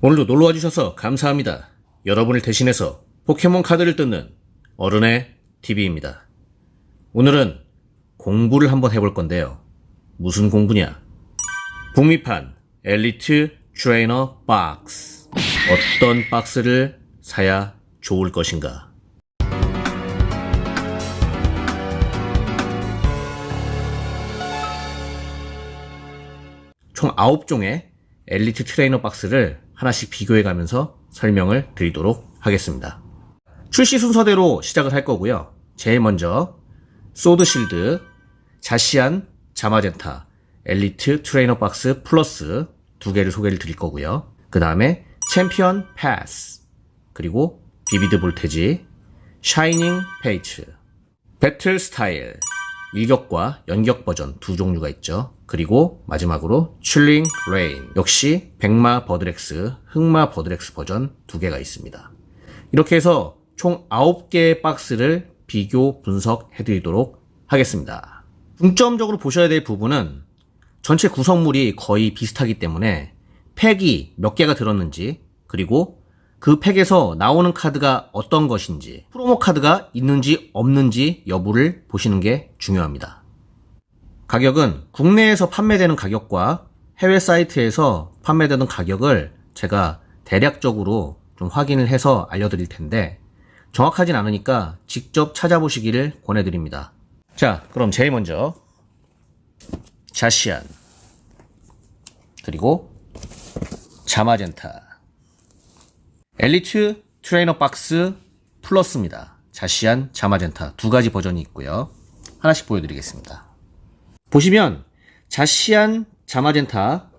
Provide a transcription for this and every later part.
오늘도 놀러와 주셔서 감사합니다. 여러분을 대신해서 포켓몬 카드를 뜯는 어른의 TV입니다. 오늘은 공부를 한번 해볼 건데요. 무슨 공부냐? 북미판 엘리트 트레이너 박스. 어떤 박스를 사야 좋을 것인가? 총 9종의 엘리트 트레이너 박스를 하나씩 비교해 가면서 설명을 드리도록 하겠습니다. 출시 순서대로 시작을 할 거고요. 제일 먼저 소드 실드, 자시안, 자마젠타, 엘리트 트레이너 박스 플러스 두 개를 소개를 드릴 거고요. 그 다음에 챔피언 패스, 그리고 비비드 볼테지, 샤이닝 페이츠, 배틀 스타일, 일격과 연격 버전 두 종류가 있죠. 그리고 마지막으로 칠링 레인 역시 백마 버드렉스, 흑마 버드렉스 버전 두 개가 있습니다. 이렇게 해서 총 9개의 박스를 비교 분석해 드리도록 하겠습니다. 중점적으로 보셔야 될 부분은 전체 구성물이 거의 비슷하기 때문에 팩이 몇 개가 들었는지 그리고 그 팩에서 나오는 카드가 어떤 것인지 프로모 카드가 있는지 없는지 여부를 보시는 게 중요합니다. 가격은 국내에서 판매되는 가격과 해외 사이트에서 판매되는 가격을 제가 대략적으로 좀 확인을 해서 알려드릴 텐데 정확하진 않으니까 직접 찾아보시기를 권해드립니다. 자, 그럼 제일 먼저 자시안 그리고 자마젠타 엘리트 트레이너 박스 플러스입니다. 자시안, 자마젠타 두 가지 버전이 있고요. 하나씩 보여드리겠습니다. 보시면 자시안, 자마젠타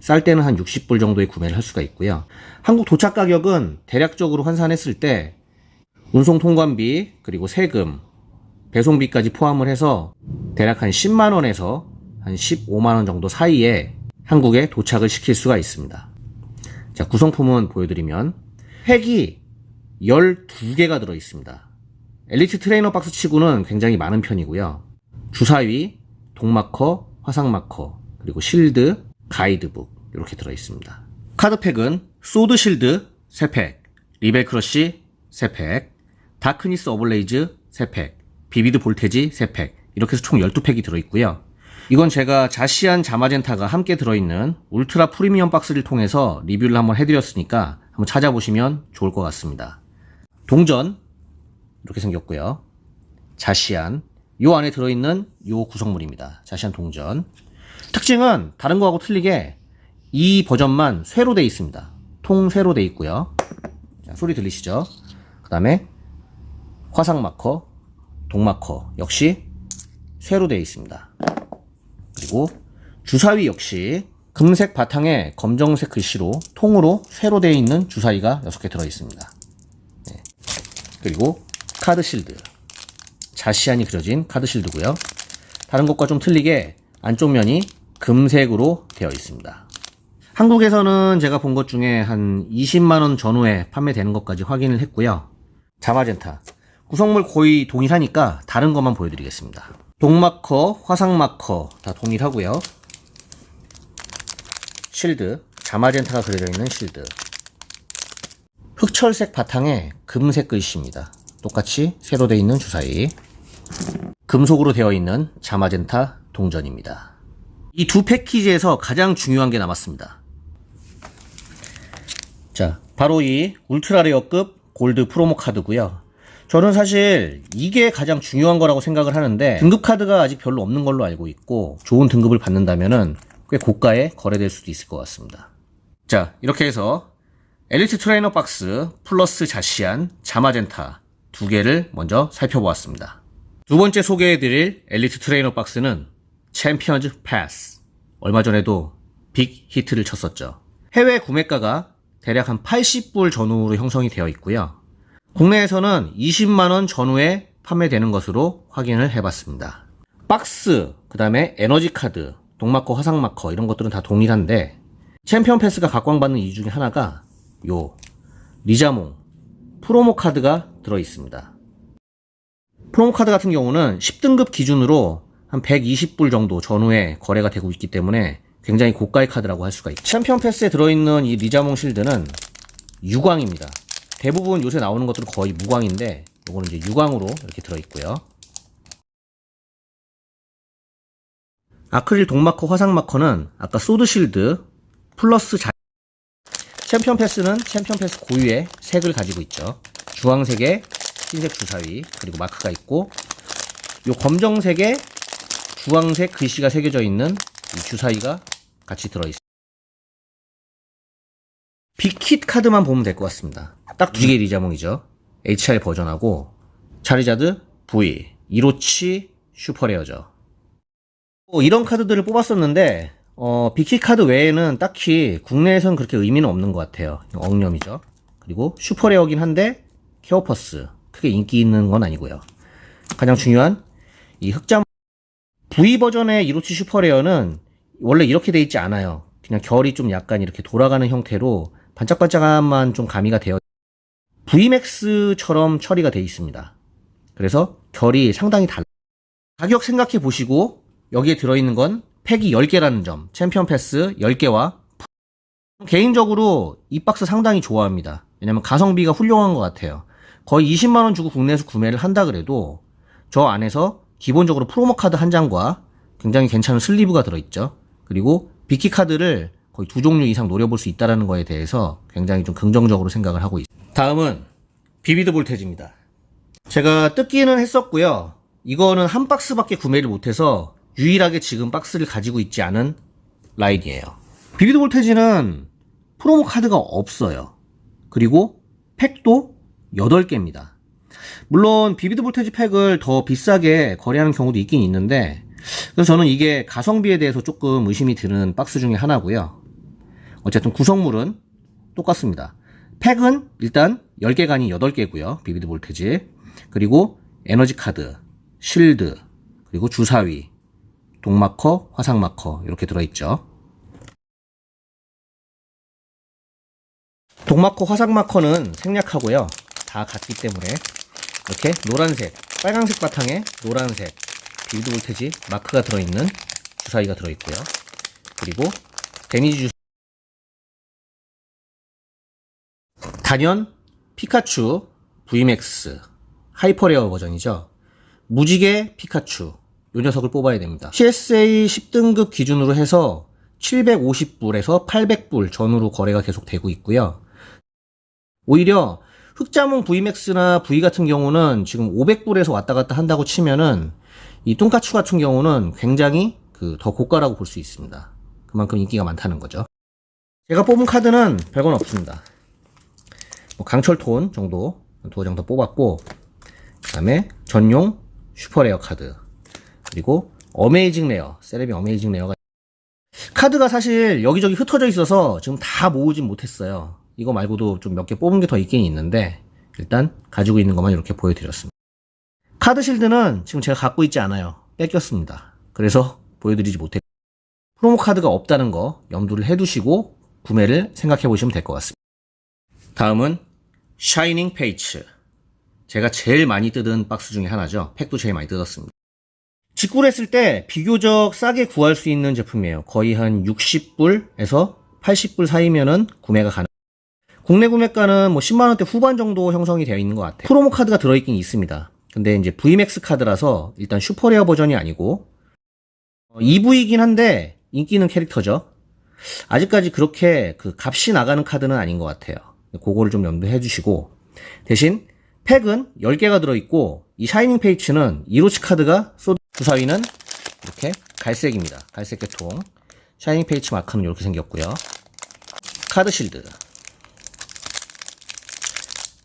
쌀 때는 한 60불 정도에 구매를 할 수가 있고요. 한국 도착 가격은 대략적으로 환산했을 때 운송 통관비 그리고 세금 배송비까지 포함을 해서 대략 한 10만 원에서 한 15만 원 정도 사이에 한국에 도착을 시킬 수가 있습니다. 자, 구성품은 보여드리면 팩이 12개가 들어 있습니다. 엘리트 트레이너 박스 치고는 굉장히 많은 편이고요. 주사위, 동마커, 화상마커, 그리고 실드, 가이드북 이렇게 들어 있습니다. 카드팩은 소드 실드 3팩, 리벨 크러쉬 3팩, 다크니스 어블레이즈 3팩, 비비드 볼테지 3팩 이렇게 해서 총 12팩이 들어 있고요. 이건 제가 자시안 자마젠타가 함께 들어있는 울트라 프리미엄 박스를 통해서 리뷰를 한번 해드렸으니까 한번 찾아보시면 좋을 것 같습니다. 동전 이렇게 생겼고요. 자시안 요 안에 들어있는 요 구성물입니다. 자시안 동전 특징은 다른 거하고 틀리게 이 버전만 쇠로 돼 있습니다. 통 쇠로 돼 있고요. 자, 소리 들리시죠? 그 다음에 화상 마커, 동 마커 역시 쇠로 되어 있습니다. 그리고 주사위 역시 금색 바탕에 검정색 글씨로 통으로 쇠로 되어 있는 주사위가 6개 들어 있습니다. 네. 그리고 카드 실드. 자시안이 그려진 카드 실드고요. 다른 것과 좀 틀리게 안쪽 면이 금색으로 되어 있습니다. 한국에서는 제가 본 것 중에 한 20만원 전후에 판매되는 것까지 확인을 했고요. 자마젠타. 구성물 거의 동일하니까 다른 것만 보여드리겠습니다. 동마커, 화상마커 다 동일하고요. 실드, 자마젠타가 그려져 있는 실드. 흑철색 바탕에 금색 글씨입니다. 똑같이 새로 되어 있는 주사위. 금속으로 되어 있는 자마젠타 동전입니다. 이 두 패키지에서 가장 중요한 게 남았습니다. 자, 바로 이 울트라 레어급 골드 프로모 카드고요. 저는 사실 이게 가장 중요한 거라고 생각을 하는데 등급 카드가 아직 별로 없는 걸로 알고 있고 좋은 등급을 받는다면은 꽤 고가에 거래될 수도 있을 것 같습니다. 자, 이렇게 해서 엘리트 트레이너 박스 플러스 자시안 자마젠타 두 개를 먼저 살펴보았습니다. 두 번째 소개해드릴 엘리트 트레이너 박스는 챔피언즈 패스. 얼마 전에도 빅 히트를 쳤었죠. 해외 구매가가 대략 한 80불 전후로 형성이 되어 있고요. 국내에서는 20만원 전후에 판매되는 것으로 확인을 해봤습니다. 박스, 그 다음에 에너지 카드, 동마커, 화상마커 이런 것들은 다 동일한데 챔피언 패스가 각광받는 이유 중에 하나가 요 리자몽 프로모 카드가 들어 있습니다. 프로모 카드 같은 경우는 10등급 기준으로 한 120불 정도 전후에 거래가 되고 있기 때문에 굉장히 고가의 카드라고 할 수가 있죠. 챔피언 패스에 들어있는 이 리자몽 실드는 유광입니다. 대부분 요새 나오는 것들은 거의 무광인데 요거는 이제 유광으로 이렇게 들어있고요. 아크릴 동마커 화상 마커는 아까 소드 실드 플러스 자... 챔피언 패스는 챔피언 패스 고유의 색을 가지고 있죠. 주황색에 흰색 주사위 그리고 마크가 있고 요 검정색에 주황색 글씨가 새겨져 있는 이 주사위가 같이 들어있습니다. 빅킷 카드만 보면 될 것 같습니다. 딱 두 개의 리자몽이죠. HR 버전하고 차리자드 V, 이로치 슈퍼레어죠. 뭐 이런 카드들을 뽑았었는데 어, 빅킷 카드 외에는 딱히 국내에선 그렇게 의미는 없는 것 같아요. 억념이죠. 그리고 슈퍼레어긴 한데 케어퍼스 크게 인기 있는 건 아니고요. 가장 중요한 이 흑자 V 버전의 이로치 슈퍼레어는 원래 이렇게 돼 있지 않아요. 그냥 결이 좀 약간 이렇게 돌아가는 형태로 반짝반짝함만 좀 가미가 되어 VMAX처럼 처리가 되어 있습니다. 그래서 결이 상당히 달라. 가격 생각해 보시고 여기에 들어있는 건 팩이 10개라는 점, 챔피언 패스 10개와 개인적으로 이 박스 상당히 좋아합니다. 왜냐면 가성비가 훌륭한 것 같아요. 거의 20만원 주고 국내에서 구매를 한다 그래도 저 안에서 기본적으로 프로모 카드 한 장과 굉장히 괜찮은 슬리브가 들어있죠. 그리고 비키 카드를 거의 두 종류 이상 노려볼 수 있다는 거에 대해서 굉장히 좀 긍정적으로 생각을 하고 있습니다. 다음은 비비드 볼테지입니다. 제가 뜯기는 했었고요. 이거는 한 박스밖에 구매를 못해서 유일하게 지금 박스를 가지고 있지 않은 라인이에요. 비비드 볼테지는 프로모 카드가 없어요. 그리고 팩도 8개입니다. 물론 비비드 볼테지 팩을 더 비싸게 거래하는 경우도 있긴 있는데 그래서 저는 이게 가성비에 대해서 조금 의심이 드는 박스 중에 하나고요. 어쨌든 구성물은 똑같습니다. 팩은 일단 10개가 아닌 8개고요. 비비드 볼테지. 그리고 에너지 카드, 실드, 그리고 주사위, 동마커, 화상마커 이렇게 들어있죠. 동마커, 화상마커는 생략하고요. 다 같기 때문에 이렇게 노란색, 빨간색 바탕에 노란색 비비드 볼테지 마크가 들어있는 주사위가 들어있고요. 그리고 데미지 단연 피카츄 VMAX 하이퍼레어 버전이죠. 무지개 피카츄 요 녀석을 뽑아야 됩니다. CSA 10등급 기준으로 해서 750불에서 800불 전후로 거래가 계속 되고 있고요. 오히려 흑자몽 VMAX나 V 같은 경우는 지금 500불에서 왔다 갔다 한다고 치면은 이 똥카츄 같은 경우는 굉장히 그 더 고가라고 볼 수 있습니다. 그만큼 인기가 많다는 거죠. 제가 뽑은 카드는 별건 없습니다. 뭐 강철톤 정도 두어 정도 뽑았고 그 다음에 전용 슈퍼레어 카드. 그리고 어메이징 레어 세레비 어메이징 레어가 카드가 사실 여기저기 흩어져 있어서 지금 다 모으진 못했어요. 이거 말고도 좀 몇 개 뽑은 게 더 있긴 있는데 일단 가지고 있는 것만 이렇게 보여드렸습니다. 카드 실드는 지금 제가 갖고 있지 않아요. 뺏겼습니다. 그래서 보여드리지 못했고 프로모 카드가 없다는 거 염두를 해두시고 구매를 생각해 보시면 될 것 같습니다 다음은 샤이닝 페이츠. 제가 제일 많이 뜯은 박스 중에 하나죠. 팩도 제일 많이 뜯었습니다. 직구를 했을 때 비교적 싸게 구할 수 있는 제품이에요. 거의 한 60불에서 80불 사이면은 구매가 가능. 국내 구매가는 뭐 10만원대 후반 정도 형성이 되어 있는 것 같아요. 프로모 카드가 들어있긴 있습니다. 근데 이제 VMAX 카드라서 일단 슈퍼레어 버전이 아니고 어, EV이긴 한데 인기 있는 캐릭터죠. 아직까지 그렇게 그 값이 나가는 카드는 아닌 것 같아요. 그거를 좀 염두해 주시고 대신 팩은 10개가 들어있고 이 샤이닝 페이츠는 이로치 카드가 쏘 주사위는 이렇게 갈색입니다. 갈색 계통 샤이닝 페이츠 마크는 이렇게 생겼고요. 카드 실드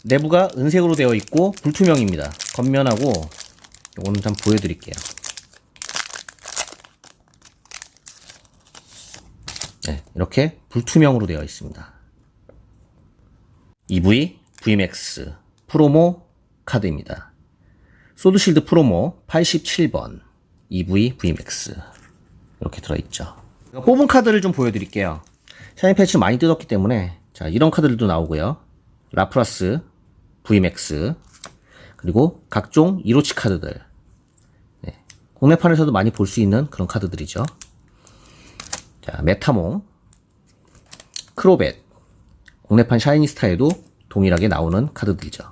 내부가 은색으로 되어 있고 불투명입니다. 겉면하고 이거는 좀 보여드릴게요. 네, 이렇게 불투명으로 되어 있습니다. EV VMAX 프로모 카드입니다. 소드실드 프로모 87번 EV VMAX 이렇게 들어있죠. 뽑은 카드를 좀 보여드릴게요. 샤인 패치 많이 뜯었기 때문에 자 이런 카드들도 나오고요. 라플라스 VMAX 그리고 각종 이로치 카드들 네, 국내판에서도 많이 볼 수 있는 그런 카드들이죠. 자, 메타몽, 크로벳, 국내판 샤이니스타에도 동일하게 나오는 카드들이죠.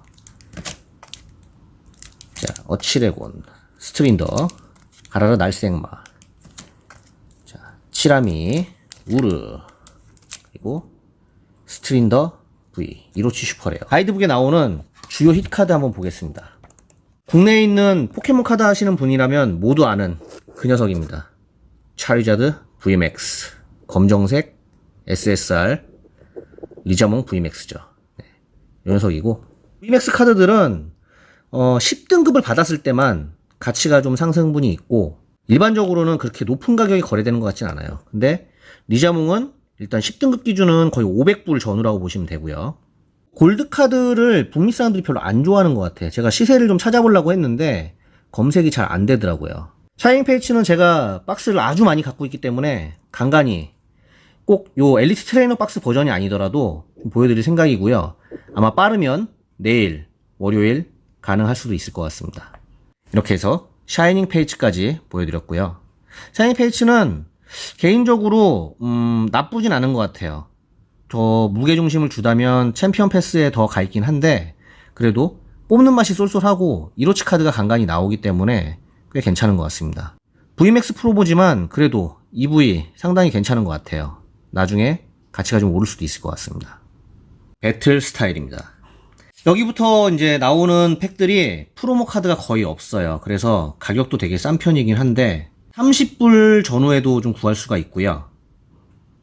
자, 어치레곤, 스트린더, 가라르 날생마, 자, 치라미, 우르, 그리고 스트린더 V, 이로치 슈퍼레어. 가이드북에 나오는 주요 히트 카드 한번 보겠습니다. 국내에 있는 포켓몬 카드 하시는 분이라면 모두 아는 그 녀석입니다. 차리자드 VMAX, 검정색 SSR, 리자몽 VMAX죠. 네, 이 녀석이고 VMAX 카드들은 어, 10등급을 받았을 때만 가치가 좀 상승분이 있고 일반적으로는 그렇게 높은 가격에 거래되는 것 같진 않아요. 근데 리자몽은 일단 10등급 기준은 거의 500불 전후라고 보시면 되고요. 골드 카드를 북미 사람들이 별로 안 좋아하는 것 같아요. 제가 시세를 좀 찾아보려고 했는데 검색이 잘 안 되더라고요. 샤이닝 페이치는 제가 박스를 아주 많이 갖고 있기 때문에 간간히 꼭 요 엘리트 트레이너 박스 버전이 아니더라도 좀 보여드릴 생각이고요. 아마 빠르면 내일, 월요일 가능할 수도 있을 것 같습니다. 이렇게 해서 샤이닝 페이치까지 보여드렸고요. 샤이닝 페이치는 개인적으로 음, 나쁘진 않은 것 같아요. 저 무게 중심을 주다면 챔피언 패스에 더 가 있긴 한데 그래도 뽑는 맛이 쏠쏠하고 이로치 카드가 간간히 나오기 때문에 꽤 괜찮은 것 같습니다. VMAX 프로보지만 그래도 EV 상당히 괜찮은 것 같아요. 나중에 가치가 좀 오를 수도 있을 것 같습니다. 배틀 스타일입니다. 여기부터 이제 나오는 팩들이 프로모 카드가 거의 없어요. 그래서 가격도 되게 싼 편이긴 한데 30불 전후에도 좀 구할 수가 있고요.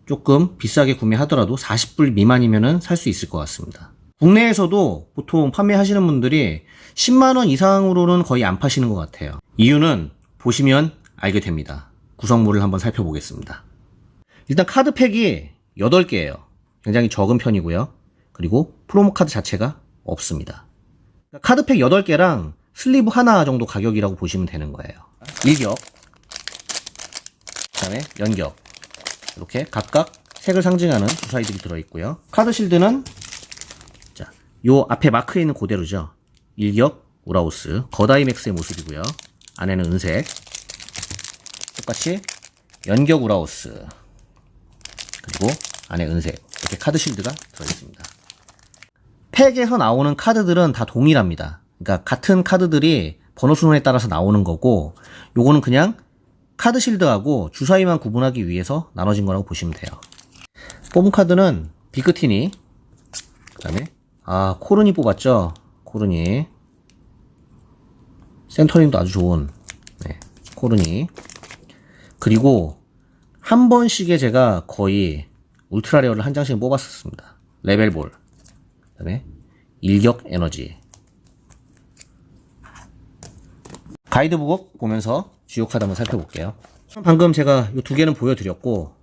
조금 비싸게 구매하더라도 40불 미만이면은 살 수 있을 것 같습니다. 국내에서도 보통 판매하시는 분들이 10만원 이상으로는 거의 안 파시는 것 같아요. 이유는 보시면 알게 됩니다. 구성물을 한번 살펴보겠습니다. 일단 카드팩이 8개예요. 굉장히 적은 편이고요. 그리고 프로모 카드 자체가 없습니다. 그러니까 카드팩 8개랑 슬리브 하나 정도 가격이라고 보시면 되는 거예요. 일격, 그 다음에 연격, 이렇게 각각 색을 상징하는 주사위들이 들어있고요. 카드 실드는 자, 요 앞에 마크에 있는 그대로죠. 일격 우라우스 거다이맥스의 모습이고요. 안에는 은색. 똑같이 연격 우라우스 그리고 안에 은색 이렇게 카드 실드가 들어있습니다. 팩에서 나오는 카드들은 다 동일합니다. 그러니까 같은 카드들이 번호 순서에 따라서 나오는 거고 요거는 그냥 카드 실드하고 주사위만 구분하기 위해서 나눠진 거라고 보시면 돼요. 뽑은 카드는 비크티니, 그 다음에, 아, 코르니 뽑았죠? 코르니. 센터링도 아주 좋은, 네, 코르니. 그리고, 한 번씩에 제가 거의 울트라 레어를 한 장씩 뽑았었습니다. 레벨볼. 그 다음에, 일격 에너지. 가이드북 보면서 주요 카드 한번 살펴볼게요. 방금 제가 이 두 개는 보여드렸고,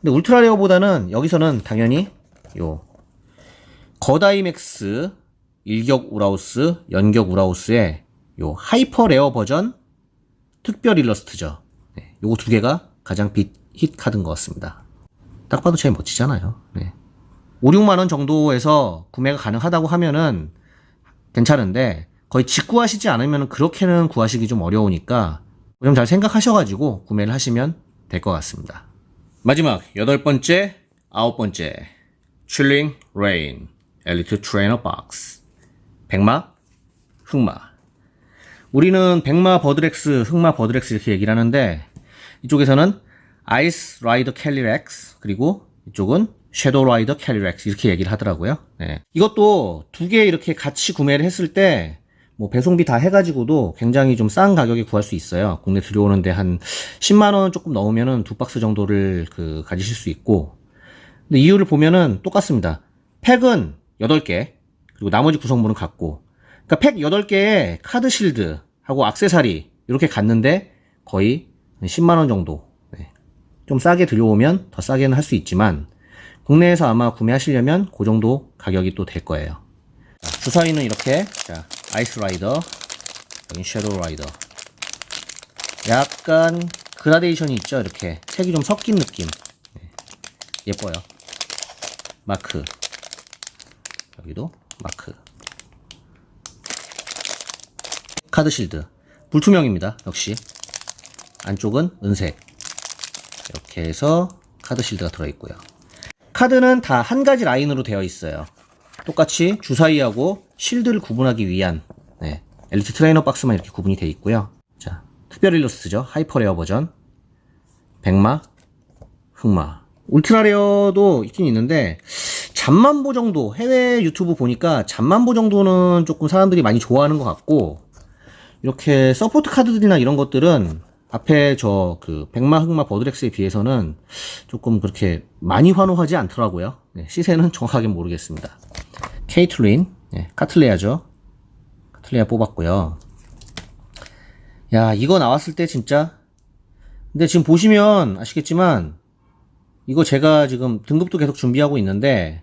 근데 울트라 레어보다는 여기서는 당연히 요 거다이맥스 일격 우라우스, 연격 우라우스의 요 하이퍼 레어 버전 특별 일러스트죠. 네, 요거 두 개가 가장 빅 힛 카드인 것 같습니다. 딱 봐도 제일 멋지잖아요. 네. 5, 6만원 정도에서 구매가 가능하다고 하면은 괜찮은데 거의 직구하시지 않으면 그렇게는 구하시기 좀 어려우니까 좀 잘 생각하셔가지고 구매를 하시면 될 것 같습니다. 마지막 여덟 번째, 아홉 번째 칠링 레인 엘리트 트레이너 박스 백마, 흑마 우리는 백마 버드렉스, 흑마 버드렉스 이렇게 얘기를 하는데 이쪽에서는 아이스 라이더 캘리렉스 그리고 이쪽은 섀도우 라이더 캘리렉스 이렇게 얘기를 하더라고요. 네. 이것도 두 개 이렇게 같이 구매를 했을 때 뭐 배송비 다 해가지고도 굉장히 좀 싼 가격에 구할 수 있어요. 국내 들여오는데 한 10만 원 조금 넣으면은 두 박스 정도를 그 가지실 수 있고. 근데 이유를 보면은 똑같습니다. 팩은 8개 그리고 나머지 구성물은 같고. 그러니까 팩 8개에 카드 실드하고 악세사리 이렇게 갔는데 거의 10만 원 정도. 네. 좀 싸게 들여오면 더 싸게는 할 수 있지만 국내에서 아마 구매하시려면 그 정도 가격이 또 될 거예요. 자, 주사위는 이렇게 자, 아이스 라이더, 여기 섀도우 라이더. 약간 그라데이션이 있죠, 이렇게 색이 좀 섞인 느낌. 네, 예뻐요. 마크. 여기도 마크. 카드 실드. 불투명입니다, 역시. 안쪽은 은색. 이렇게 해서 카드 실드가 들어있고요. 카드는 다 한 가지 라인으로 되어 있어요. 똑같이 주사위하고 실드를 구분하기 위한 네, 엘리트 트레이너 박스만 이렇게 구분이 되어 있고요. 자, 특별 일러스트죠. 하이퍼레어 버전. 백마, 흑마. 울트라레어도 있긴 있는데 잠만보 정도 해외 유튜브 보니까 잠만보 정도는 조금 사람들이 많이 좋아하는 것 같고 이렇게 서포트 카드들이나 이런 것들은 앞에 저 그 백마 흑마 버드렉스에 비해서는 조금 그렇게 많이 환호하지 않더라고요. 네, 시세는 정확하게 모르겠습니다. 케이틀린, 네, 카틀레아죠. 카틀레아 뽑았고요. 야 이거 나왔을 때 진짜 근데 지금 보시면 아시겠지만 이거 제가 지금 등급도 계속 준비하고 있는데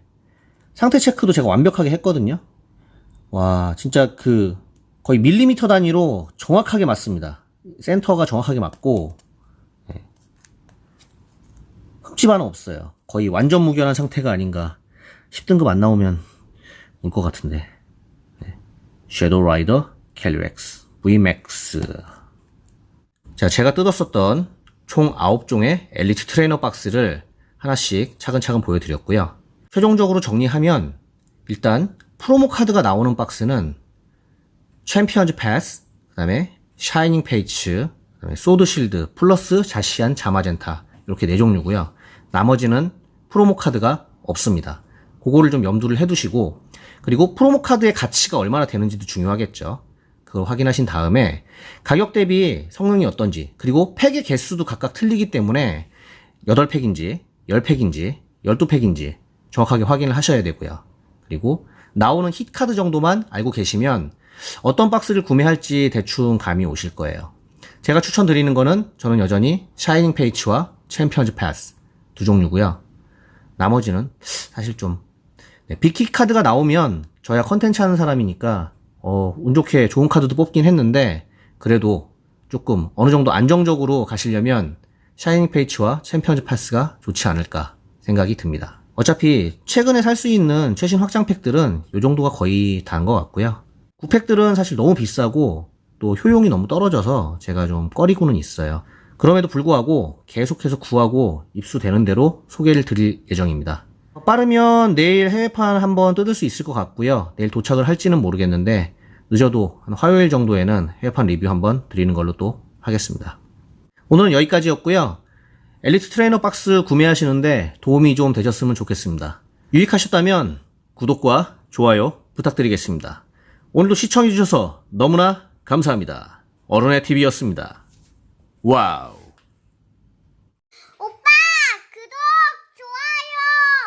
상태 체크도 제가 완벽하게 했거든요. 와, 진짜 그 거의 밀리미터 단위로 정확하게 맞습니다. 센터가 정확하게 맞고 네. 흠집 하나 없어요. 거의 완전 무결한 상태가 아닌가. 10등급 안 나오면 울것 같은데. 네. 섀도우 라이더 캘리렉스 VMAX 자, 제가 뜯었었던 총 9종의 엘리트 트레이너 박스를 하나씩 차근차근 보여드렸고요. 최종적으로 정리하면 일단 프로모 카드가 나오는 박스는 챔피언즈 패스, 그 다음에 샤이닝 페이츠, 소드 실드, 플러스 자시안 자마젠타 이렇게 네 종류고요. 나머지는 프로모 카드가 없습니다. 그거를 좀 염두를 해두시고 그리고 프로모 카드의 가치가 얼마나 되는지도 중요하겠죠. 그걸 확인하신 다음에 가격 대비 성능이 어떤지 그리고 팩의 개수도 각각 틀리기 때문에 8팩인지 10팩인지 12팩인지 정확하게 확인을 하셔야 되고요. 그리고 나오는 힛 카드 정도만 알고 계시면 어떤 박스를 구매할지 대충 감이 오실 거예요. 제가 추천드리는 거는 저는 여전히 샤이닝 페이츠와 챔피언즈 패스 두 종류고요. 나머지는 사실 좀 네, 빅히 카드가 나오면 저야 컨텐츠 하는 사람이니까 어, 운 좋게 좋은 카드도 뽑긴 했는데 그래도 조금 어느 정도 안정적으로 가시려면 샤이닝 페이츠와 챔피언즈 패스가 좋지 않을까 생각이 듭니다. 어차피 최근에 살 수 있는 최신 확장팩들은 이 정도가 거의 다인 것 같고요. 구팩들은 사실 너무 비싸고 또 효용이 너무 떨어져서 제가 좀 꺼리고는 있어요. 그럼에도 불구하고 계속해서 구하고 입수되는 대로 소개를 드릴 예정입니다. 빠르면 내일 해외판 한번 뜯을 수 있을 것 같고요. 내일 도착을 할지는 모르겠는데 늦어도 한 화요일 정도에는 해외판 리뷰 한번 드리는 걸로 또 하겠습니다. 오늘은 여기까지였고요. 엘리트 트레이너 박스 구매하시는데 도움이 좀 되셨으면 좋겠습니다. 유익하셨다면 구독과 좋아요 부탁드리겠습니다. 오늘도 시청해주셔서 너무나 감사합니다. 어른의 TV였습니다. 와우.